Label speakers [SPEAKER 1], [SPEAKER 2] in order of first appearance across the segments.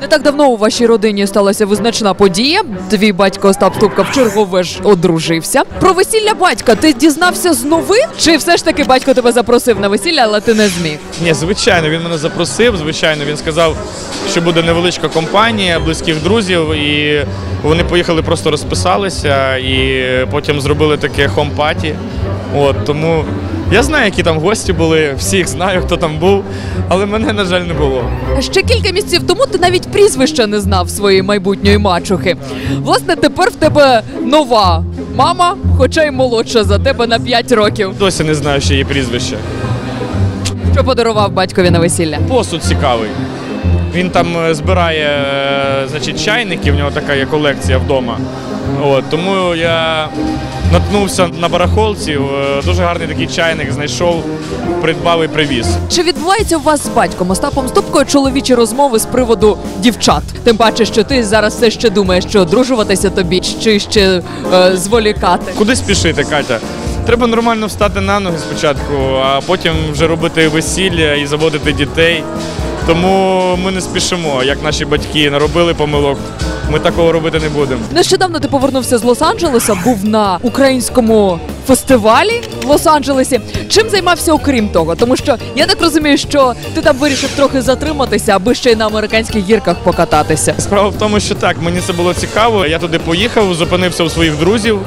[SPEAKER 1] Не так давно у вашій родині сталася визначна подія. Твій батько Остап Ступка вчергове ж одружився. Про весілля батька ти дізнався з новин? Чи все ж таки батько тебе запросив на весілля, але ти не зміг?
[SPEAKER 2] Ні, звичайно, він мене запросив. Звичайно, він сказав, що буде невеличка компанія близьких друзів, і вони поїхали, просто розписалися, і потім зробили таке хом-паті. От тому я знаю, які там гості були, всіх знаю, хто там був, але мене, на жаль, не було.
[SPEAKER 1] Ще кілька місяців тому ти навіть прізвища не знав своєї майбутньої мачухи. Власне, тепер в тебе нова мама, хоча й молодша за тебе на 5 років.
[SPEAKER 2] Досі не знаю, ще її прізвище.
[SPEAKER 1] Що подарував батькові на весілля?
[SPEAKER 2] Посуд цікавий. Він там е, збирає е, значить, чайники, в нього така є колекція вдома. От, тому я наткнувся на барахолці, е, дуже гарний такий чайник знайшов, придбав і привіз.
[SPEAKER 1] Чи відбувається у вас з батьком Остапом Ступкою чоловічі розмови з приводу дівчат? Тим паче, що ти зараз все ще думаєш, що одружуватися тобі, чи ще е, зволікати.
[SPEAKER 2] Куди спішити, Катя? Треба нормально встати на ноги спочатку, а потім вже робити весілля і заводити дітей. Тому ми не спішимо, як наші батьки наробили помилок. Ми такого робити не будемо.
[SPEAKER 1] Нещодавно ти повернувся з Лос-Анджелеса, був на українському фестивалі в Лос-Анджелесі. Чим займався окрім того? Тому що я так розумію, що ти там вирішив трохи затриматися, аби ще й на американських гірках покататися.
[SPEAKER 2] Справа в тому, що так, мені це було цікаво. Я туди поїхав, зупинився у своїх друзів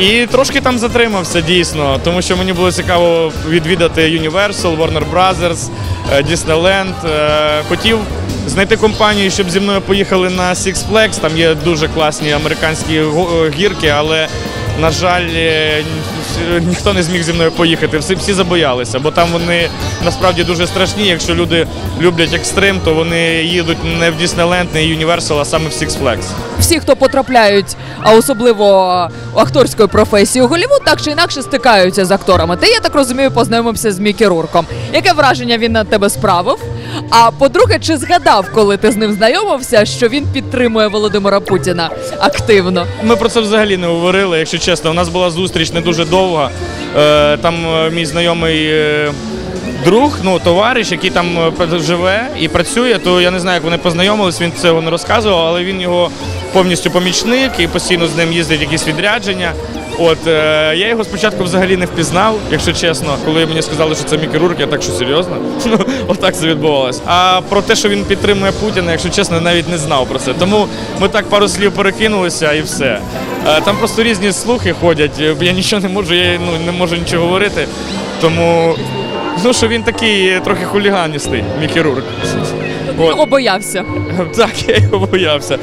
[SPEAKER 2] і трошки там затримався дійсно, тому що мені було цікаво відвідати Universal, Warner Brothers, е, Disneyland. Е, Хотів знайти компанію, щоб зі мною поїхали на Six Flags. Там є дуже класні американські е, гірки, але на жаль, е, ніхто не зміг зі мною поїхати. Всі, всі забоялися, бо там вони насправді дуже страшні. Якщо люди люблять екстрим, то вони їдуть не в Діснейленд, не Universal, а саме в Six Flags.
[SPEAKER 1] Всі, хто потрапляють, а особливо у акторської професії у Голлівуд, так чи інакше стикаються з акторами. Ти, я так розумію, познайомився з Мікі Рурком. Яке враження він на тебе справив? А по-друге, чи згадав, коли ти з ним знайомився, що він підтримує Володимира Путіна активно?
[SPEAKER 2] Ми про це взагалі не говорили, якщо чесно. У нас була зустріч не дуже довга. Е, Там е, мій знайомий е, друг, ну товариш, який там живе і працює, то я не знаю, як вони познайомились, він цього не розказував, але він його повністю помічник і постійно з ним їздить якісь відрядження. От е, я його спочатку взагалі не впізнав, якщо чесно. Коли мені сказали, що це Мікі Рурк, я так що серйозно. Ну, отак це відбувалось. А про те, що він підтримує Путіна, якщо чесно, навіть не знав про це. Тому ми так пару слів перекинулися і все. Е, Там просто різні слухи ходять. е, Я нічого не можу, я ну, не можу нічого говорити. Тому ну, що він такий е, трохи хуліганістий, Мікі Рурк. От.
[SPEAKER 1] Його боявся.
[SPEAKER 2] Так, я його боявся.